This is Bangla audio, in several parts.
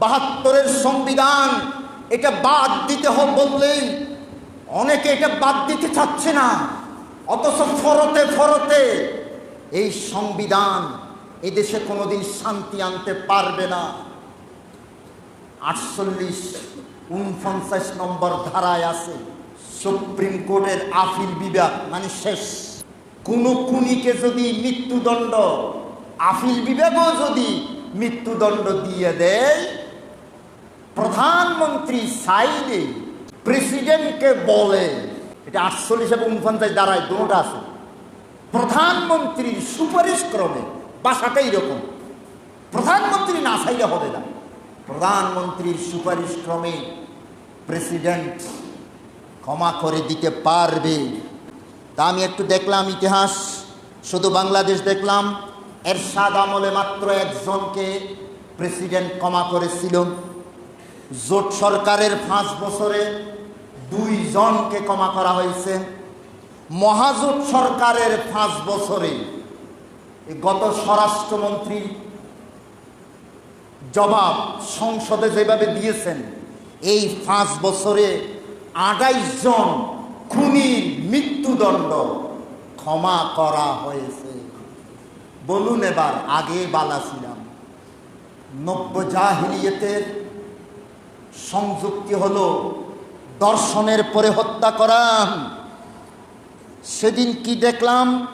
বাহাত্তরের সংবিধান, এটা বাদ দিতে হবে বললেই অনেকে এটা বাদ দিতে চাচ্ছে না। অথচ ফরতে ফরতে এই সংবিধান এদেশে কোনোদিন শান্তি আনতে পারবে না। আটচল্লিশ উনপঞ্চাশ নম্বর ধারায় আছে, সুপ্রিম কোর্টের আপিল বিভাগ মানে শেষ। কোন খুনিকে যদি মৃত্যুদণ্ড, আপিল বিভাগও যদি মৃত্যুদণ্ড দিয়ে দেয় প্রধানমন্ত্রী সাইডে প্রেসিডেন্টকে বলে, এটা আটচল্লিশ এবং উনপঞ্চাশ দ্বারায় দুটা আছে, প্রধানমন্ত্রীর সুপারিশ ক্রমে বাসাটা এরকম। প্রধানমন্ত্রী না চাইলে হবে না। প্রধানমন্ত্রীর সুপারিশ ক্রমে প্রেসিডেন্ট ক্ষমা করে দিতে পারবে। তা আমি একটু দেখলাম ইতিহাস, শুধু বাংলাদেশ দেখলাম। এরশাদ আমলে মাত্র একজনকে প্রেসিডেন্ট ক্ষমা করেছিল। জোট সরকারের পাঁচ বছরে দুইজনকে ক্ষমা করা হয়েছে। মহাজোট সরকারের পাঁচ বছরে গত স্বরাষ্ট্রমন্ত্রীর জবাব সংসদে যেভাবে দিয়েছেন, এই পাঁচ বছরে আড়াইশ জন খুনির মৃত্যুদণ্ড ক্ষমা করা হয়েছে। বলুন এবার, আগে বালা ছিলাম। নব্য জাহিলিয়তের সংযুক্তি হলো দর্শনের পরে হত্যা করা। সেদিন কি দেখলাম?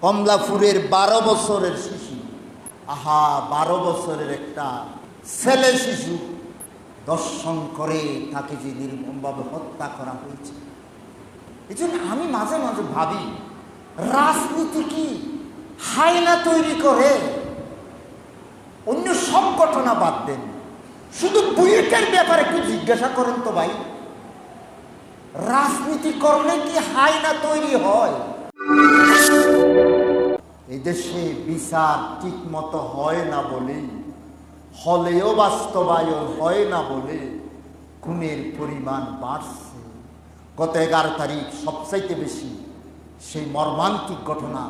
কমলাপুরের বারো বছরের শিশু। আহা, বারো বছরের একটা ছেলে শিশু দর্শন করে তাকে যে নির্মমভাবে হত্যা করা হয়েছে। এই আমি মাঝে মাঝে ভাবি, রাজনীতি কি হায়না তৈরি করে? অন্য সব ঘটনা বাদ দেন। শুধু বুয়েটের ব্যাপারে একটু জিজ্ঞাসা করেন তো ভাই। রাজনীতি করলে কি হায়না তৈরি হয়? এদেশে বিচার ঠিক মতো হয় না বলে, হলেও বাস্তবায়ন হয় না বলে খুনের পরিমাণ বাড়ছে। গত এগারো তারিখ সবচাইতে বেশি সেই মর্মান্তিক ঘটনা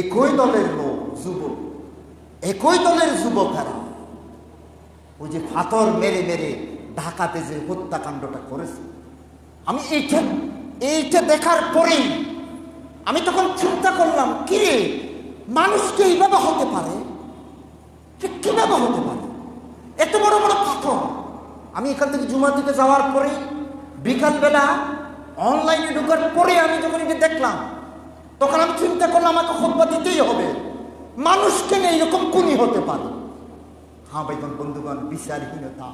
একই দলের লোক, যুবক, একই দলের যুবকেরা ওই যে ফাতর মেরে মেরে ঢাকাতে যে হত্যাকাণ্ডটা করেছে। আমি এইটা এইটা দেখার পরেই আমি তখন চিন্তা করলাম, কিরে মানুষকে এইভাবে হতে পারে? কীভাবে হতে পারে? এত বড় বড় পাথর আমি এখান থেকে জুমা থেকে যাওয়ার পরে বিকালবেলা অনলাইনে ঢোকার পরে আমি যখন এটা দেখলাম, তখন আমি চিন্তা করলাম, আমাকে খোদ্া দিতেই হবে। মানুষকে এইরকম কোনই হতে পারে? হ্যাঁ ভাইগণ বন্ধুগণ বিচারহীনতা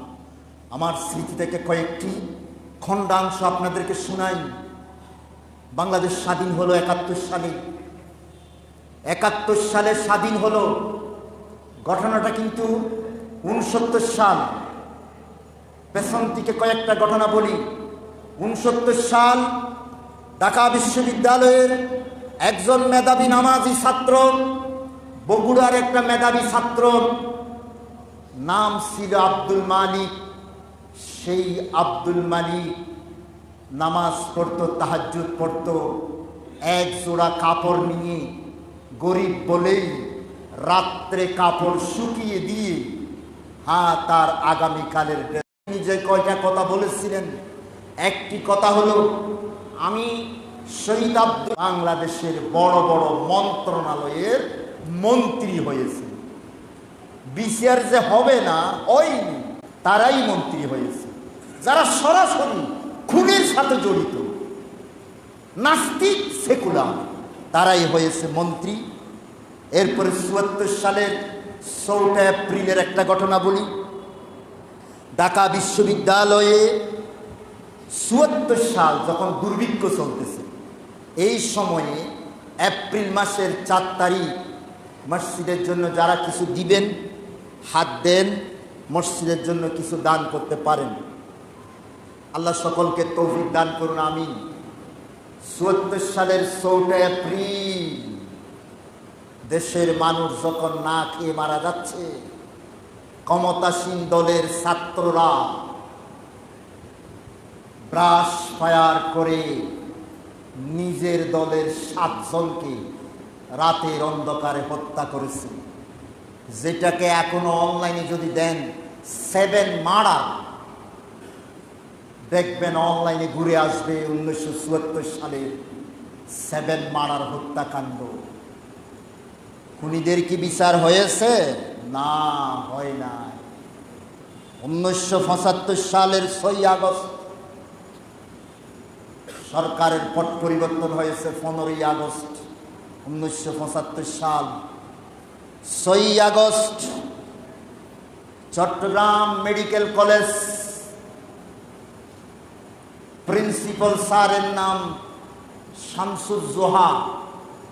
আমার স্মৃতি থেকে কয়েকটি খণ্ডাংশ আপনাদেরকে শোনাই বাংলাদেশ স্বাধীন হলো একাত্তর সালে একাত্তর সালে স্বাধীন হলো ঘটনাটা কিন্তু উনসত্তর সাল পেছন থেকে কয়েকটা ঘটনা বলি উনসত্তর সাল ঢাকা বিশ্ববিদ্যালয়ের একজন মেধাবী নামাজি ছাত্র বগুড়ার একটা মেধাবী ছাত্র নাম ছিল আব্দুল মালিক, সেই আব্দুল মালিক নামাজ পড়তো, তাহাজ্জুদ পড়তো, এক জোড়া কাপড় নিয়ে গরিব বলেই রাত্রে কাপড় শুকিয়ে দিয়ে হ্যাঁ তার আগামীকালের। তিনি যে কয়টা কথা বলেছিলেন একটি কথা হলো, আমি শহীদ আব্দুল বাংলাদেশের বড় বড় মন্ত্রণালয়ের মন্ত্রী হয়েছে বিচার যে হবে না হয়নি তারাই মন্ত্রী হয়েছে। যারা সরাসরি খুনের সাথে জড়িত, নাস্তিক সেকুলার, তারাই হয়েছে মন্ত্রী। এরপরে চুয়াত্তর সালের চৌঠা এপ্রিলের একটা ঘটনা বলি। ঢাকা বিশ্ববিদ্যালয়ে চুয়াত্তর সাল যখন দুর্ভিক্ষ চলতেছে, এই সময়ে এপ্রিল মাসের চার তারিখ, মসজিদের জন্য যারা কিছু দিবেন হাত দেন, মসজিদের জন্য কিছু দান করতে পারেন। আল্লাহ সকলকে তৌফিক দান করুন আমি চুয়াত্তর সালের চৌঠা এপ্রিল, দেশের মানুষ যখন না খেয়ে মারা যাচ্ছে, ক্ষমতাসীন দলের ছাত্ররা ব্রাশ ফায়ার করে নিজের দলের সাতজনকে রাতের অন্ধকারে হত্যা করেছে। যেটাকে এখনও অনলাইনে যদি দেন সেভেন মারা, দেখবেন অনলাইনে ঘুরে আসবে উনিশশো চুয়াত্তর সালের সেভেন মারার হত্যাকাণ্ড। খুনিদের কি বিচার হয়েছে? না, হয় না উনিশশো পঁচাত্তর সালের ছয় আগস্ট, সরকারের পট পরিবর্তন হয়েছে পনেরোই আগস্ট, উনিশশো পঁচাত্তর সাল। ছয় August Chittagong medical college, principal স্যারের নাম শামসুজ্জোহা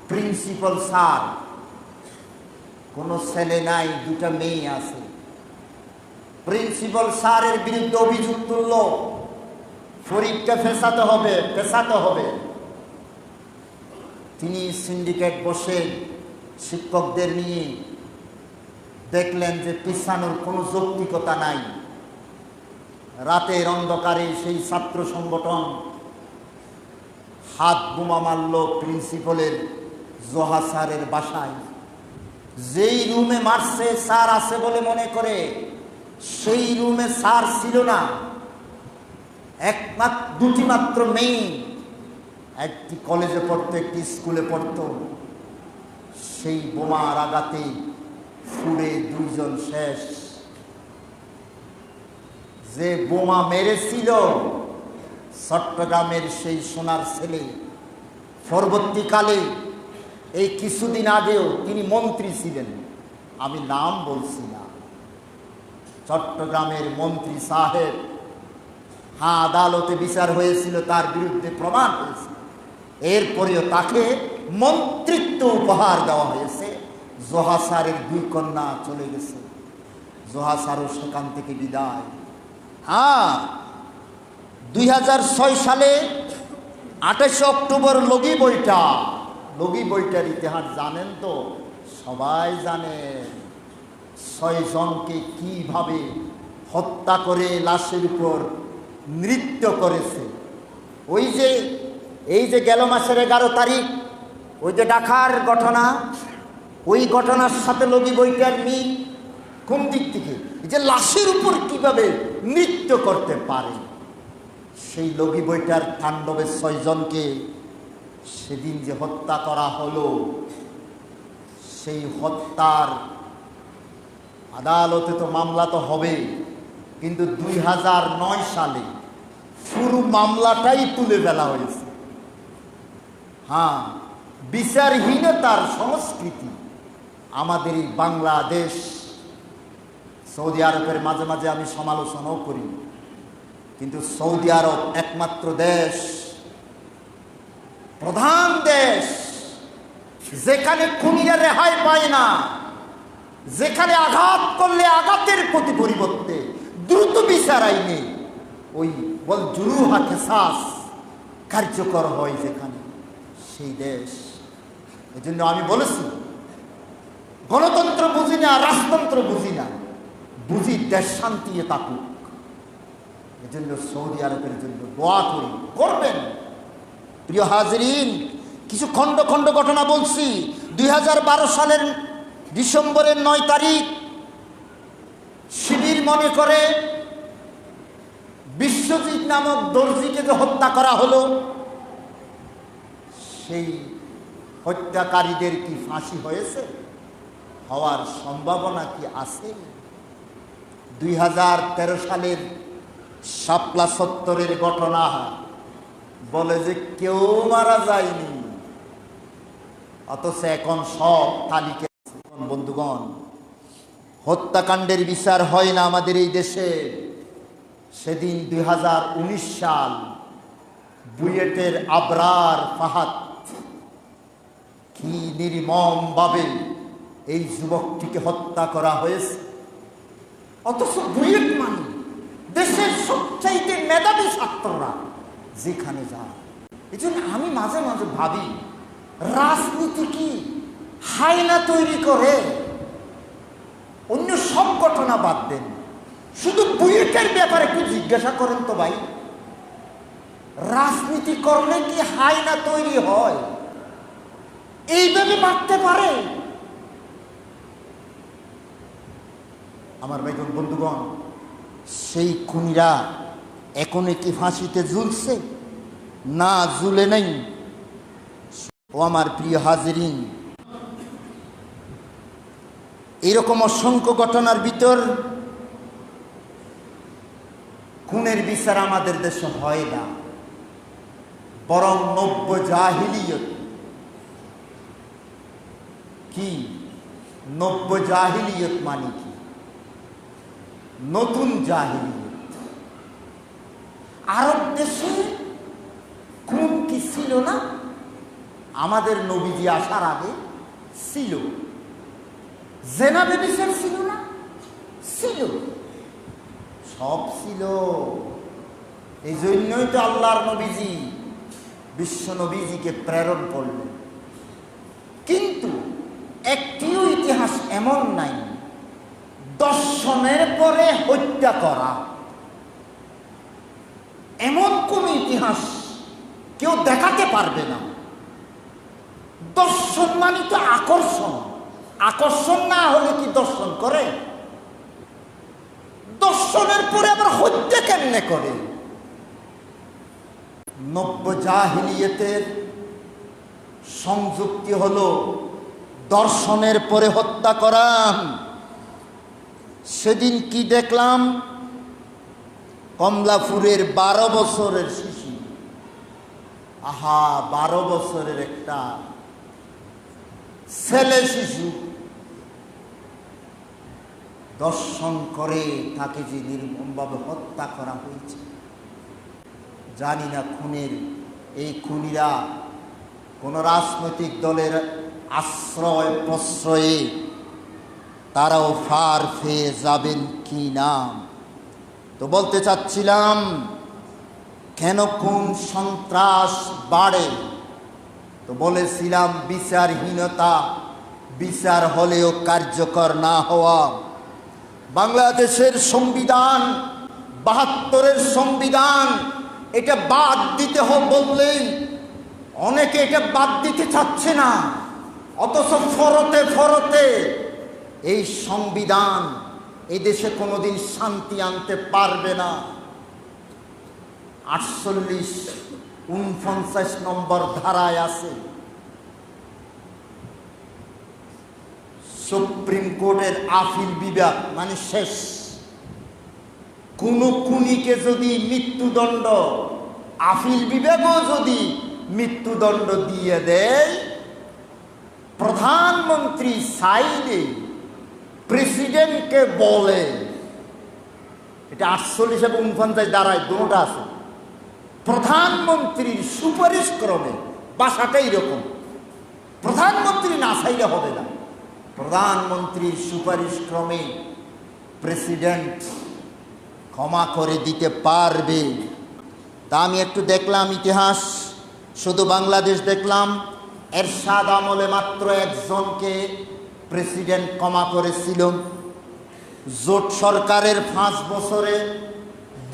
প্রিন্সিপাল স্যার। কোনো ছেলে নাই, দুটা মেয়ে আছে। প্রিন্সিপাল স্যারের বিরুদ্ধে অভিযোগ তুলল, ফরিদকে ফেসাতে হবে ফেসাতে হবে। তিনি সিন্ডিকেট বসে শিক্ষকদের নিয়ে দেখলেন যে পিছানোর কোনো যৌক্তিকতা নাই। রাতের অন্ধকারে সেই ছাত্র সংগঠন হাত বোমা মারল প্রিন্সিপালের জোহা স্যারের বাসায়। যেই রুমে মারছে স্যার আছে বলে মনে করে, সেই রুমে স্যার ছিল না। একমাত্র, দুটি মাত্র মেয়ে। একটি কলেজে পড়তো, একটি স্কুলে পড়তো। সেই বোমার আঘাতে ফুড়ে দুইজন শেষ। যে বোমা মেরেছিল, চট্টগ্রামের সেই সোনার ছেলে, পরবর্তীকালে এই কিছুদিন আগেও তিনি মন্ত্রী ছিলেন। আমি নাম বলছি না। চট্টগ্রামের মন্ত্রী সাহেব হ্যাঁ আদালতে বিচার হয়েছিল, তার বিরুদ্ধে প্রমাণ হয়েছে এরপরেও তাকে মন্ত্রিত্ব উপহার দেওয়া হয়েছে। জোহা স্যারের দুই কন্যা চলে গেছে। জোহা স্যারও সেখান থেকে বিদায়। হ্যাঁ দুই হাজার ছয় সালে আঠাশে অক্টোবর লগি বইটা লগি বইটার ইতিহাস জানেন তো? সবাই জানেন ছয়জনকে কীভাবে হত্যা করে লাশের উপর নৃত্য করেছে। ওই যে, এই যে গেল মাসের এগারো তারিখ ওই যে ডাকার ঘটনা, ওই ঘটনার সাথে লগি বইটার মিল, কোন দিক থেকে? যে লাশের উপর কীভাবে নৃত্য করতে পারে? সেই লগি বইটার তাণ্ডবের ছয়জনকে সেদিন যে হত্যা করা হলো, সেই হত্যার আদালতে তো মামলা তো হবে, কিন্তু দুই নয় সালে পুরো মামলাটাই তুলে ফেলা হয়েছে। হ্যাঁ বিচারহীনতার সংস্কৃতি আমাদের এই বাংলাদেশ। সৌদি আরবের মাঝে মাঝে আমি সমালোচনাও করি। কিন্তু সৌদি আরব একমাত্র দেশ, প্রধান দেশ, যেখানে খুনিরা রেহাই পায় না, যেখানে আঘাত করলে আঘাতের প্রতি পরিবর্তে দ্রুত বিচার আইনে ওই বল জুরুহা কেসাস কার্যকর হয় যেখানে সেই দেশ। এই জন্য আমি বলেছি, গণতন্ত্র বুঝি না, রাজতন্ত্র বুঝি না, বুঝি দেশ শান্তি থাকুক এজন্য সৌদি আরবের জন্য দোয়া করি, করবেন। প্রিয় হাজরিন, কিছু খণ্ড খণ্ড ঘটনা বলছি। দুই হাজার বারো সালের ডিসেম্বরের নয় তারিখ, শিবির মনে করে বিশ্বজিৎ নামক দর্জিকে যে হত্যা করা হলো, সেই হত্যাকারীদের কি ফাঁসি হয়েছে? হওয়ার সম্ভাবনা কি আছে? দুই হাজার তেরো সালের শাপলা সত্তরের ঘটনা বলে যে কেউ মারা যায়নি। অথচ এখন সব তালিকা বন্ধুগণ, হত্যাকাণ্ডের বিচার হয় না আমাদের এই দেশে। সেদিন দুই হাজার উনিশ সাল বুয়েটের আবরার ফাহাদ কি নির্মমভাবে এই যুবকটিকে হত্যা করা হয়েছে? অথচ বুয়েট মানুষ, দেশের সবচাইতে মেধাবী ছাত্ররা যেখানে যায়। এই জন্য আমি মাঝে মাঝে ভাবি, রাজনীতি কি হায়না তৈরি করে? অন্য সব ঘটনা বাদ দেন। শুধু বুয়েটের ব্যাপারে একটু জিজ্ঞাসা করেন তো ভাই। রাজনীতি করলে কি হায়না তৈরি হয়? এইভাবে মারতে পারে? আমার ভাই বন্ধুগণ, সেই খুনিরা এখনও কি ফাঁসিতে ঝুলছে। না ঝুলে নেই। ও আমার প্রিয় হাজরিন, এরকম অসংখ্য ঘটনার ভিতর খুনের বিচার আমাদের দেশে হয় না। বরং নব্য জাহিলিয়ত। কি? নব্য জাহিলিয়ত মানে কি? নতুন জাহিলিয়ত। আরব দেশে খুন কি ছিল না? আমাদের নবীজি আসার আগে ছিল। জেনা বেবিসের ছিল না? ছিল। সব ছিল। এই জন্যই তো আল্লাহর নবীজি, বিশ্ব নবীজিকে প্রেরণ করলেন। একটিও ইতিহাস এমন নাই। দর্শনের পরে হত্যা করা। এমন কোন ইতিহাস কেউ দেখাতে পারবে না। দর্শন মানে তো আকর্ষণ। আকর্ষণ না হলে কি দর্শন করে? দর্শনের পরে আবার হত্যা কেমনে করে? নব্য জাহিলিয়তের সংযুক্তি হলো দর্শনের পরে হত্যা করা সেদিন কি দেখলাম? কমলাপুরের বারো বছরের শিশু। আহা, বারো বছরের একটা ছেলে শিশু। দর্শন করে তাকে যে নির্মমভাবে হত্যা করা হয়েছে, জানি না খুনের এই খুনিরা কোন রাজনৈতিক দলের আশ্রয় প্রশ্রয়ে, তারাও ফার ফেয়ে যাবেন কি নাম? তো বলতে চাচ্ছিলাম, কেন কোন সন্ত্রাস বাড়ে? তো বলেছিলাম, বিচারহীনতা, বিচার হলেও কার্যকর না হওয়া। বাংলাদেশের সংবিধান, বাহাত্তরের সংবিধান, এটা বাদ দিতে হোক বললেই অনেকে এটা বাদ দিতে চাচ্ছে না। অথচ ফরতে ফরতে এই সংবিধান এই দেশে কোনোদিন শান্তি আনতে পারবে না। আটচল্লিশ উনপঞ্চাশ নম্বর ধারায় আছে, সুপ্রিম কোর্টের আপিল বিভাগ মানে শেষ। কোন খুনিকে যদি মৃত্যুদণ্ড, আপিল বিভাগও যদি মৃত্যুদণ্ড দিয়ে দেয় প্রধানমন্ত্রী সাইডে প্রেসিডেন্টকে বলে। এটা আটচল্লিশ এবং উনপঞ্চাশ দাঁড়ায় দুটা আছে। প্রধানমন্ত্রীর সুপারিশ ক্রমে বাসাটা এরকম। প্রধানমন্ত্রী না চাইলে হবে না। প্রধানমন্ত্রীর সুপারিশ ক্রমে প্রেসিডেন্ট ক্ষমা করে দিতে পারবে। তা আমি একটু দেখলাম ইতিহাস, শুধু বাংলাদেশ দেখলাম। এরশাদ আমলে মাত্র একজনকে প্রেসিডেন্ট ক্ষমা করেছিল। জোট সরকারের পাঁচ বছরে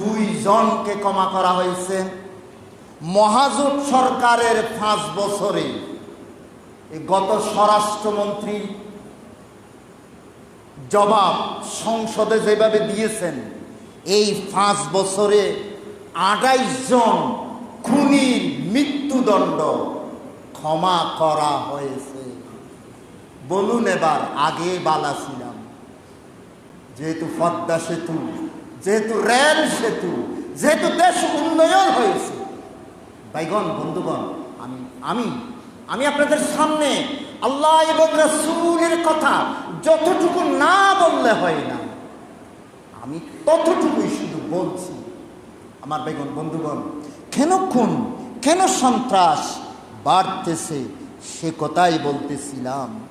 দুইজনকে ক্ষমা করা হয়েছে। মহাজোট সরকারের পাঁচ বছরে গত স্বরাষ্ট্রমন্ত্রী জবাব সংসদে যেভাবে দিয়েছেন, এই পাঁচ বছরে আঠাইশ জন খুনির মৃত্যুদণ্ড ক্ষমা করা হয়েছে। বলুন এবার, আগে বালা ছিলাম। যেহেতু পদ্মা সেতু, যেহেতু রেল সেতু, যেহেতু দেশ উন্নয়ন হয়েছে। ভাইগণ, বন্ধুগণ, আমি আমি আমি আপনাদের সামনে আল্লাহ এবং রসুলের কথা যতটুকু না বললে হয় না, আমি ততটুকুই শুধু বলছি। আমার বেগন বন্ধুগণ, কেন খুন, কেন সন্ত্রাস বাড়তেছে সে কথাই বলতেছিলাম।